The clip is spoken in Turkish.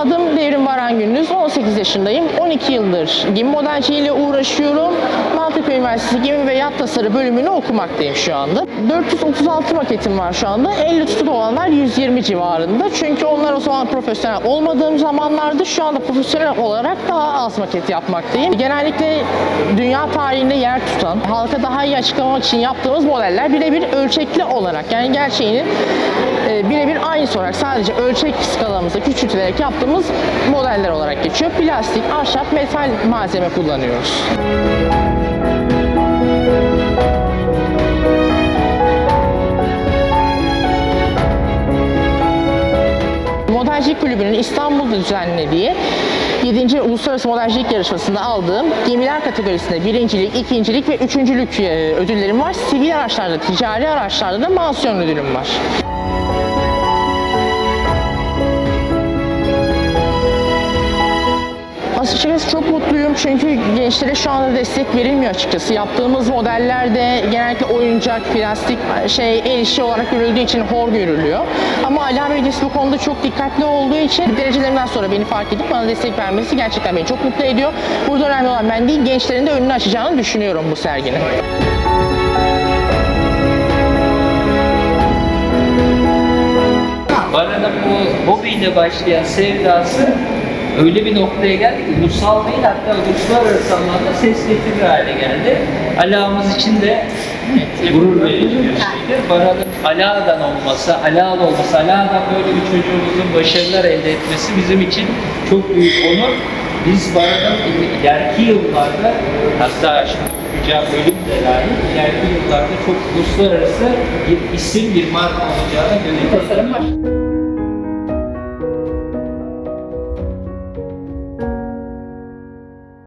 Adım Devrim Baran Gündüz, 18 yaşındayım. 12 yıldır gemi modelciliğiyle uğraşıyorum. Maltepe Üniversitesi Gemi ve Yat Tasarı bölümünü okumaktayım şu anda. 436 maketim var şu anda. 50 tutuk olanlar 120 civarında. Çünkü onlar o zaman profesyonel olmadığım zamanlarda şu anda profesyonel olarak daha az maket yapmaktayım. Genellikle dünya tarihinde yer tutan, halka daha iyi açıklamak için yaptığımız modeller birebir ölçekli olarak yani gerçeğini e, birebir aynısı olarak sadece ölçek skalamızda küçültülerek yaptığımız modeller olarak geçiyor. Plastik, ahşap, metal malzeme kullanıyoruz. Modelcilik Kulübü'nün İstanbul'da düzenlediği 7. Uluslararası Modelcilik Yarışması'nda aldığım gemiler kategorisinde birincilik, ikincilik ve üçüncülük e, ödüllerim var. Sivil araçlarda, ticari araçlarda da mansiyon ödülüm var. Açıkçası çok mutluyum çünkü gençlere şu anda destek verilmiyor açıkçası. Yaptığımız modellerde genellikle oyuncak, plastik, şey el işi olarak görüldüğü için hor görülüyor. Ama Ala Belediyesi bu konuda çok dikkatli olduğu için derecelerimden sonra beni fark edip bana destek vermesi gerçekten beni çok mutlu ediyor. Burada önemli olan ben değil, gençlerin de önünü açacağını düşünüyorum bu serginin. Arada bu hobiyle başlayan sevdası öyle bir noktaya geldi ki ulusal değil hatta uluslararası anlamda ses getirir hale geldi. Ala'mız için de gurur verici bir şeydir. Baran'ın Ala'dan olması, Ala'lı olması, Ala'dan böyle bir çocuğumuzun başarılar elde etmesi bizim için çok büyük onur. Biz Baran'ın ileriki yıllarda hatta şimdi okuyacağım bölüm de dahil ileriki yıllarda çok uluslararası bir isim, bir marka olacağına göre tasarım var.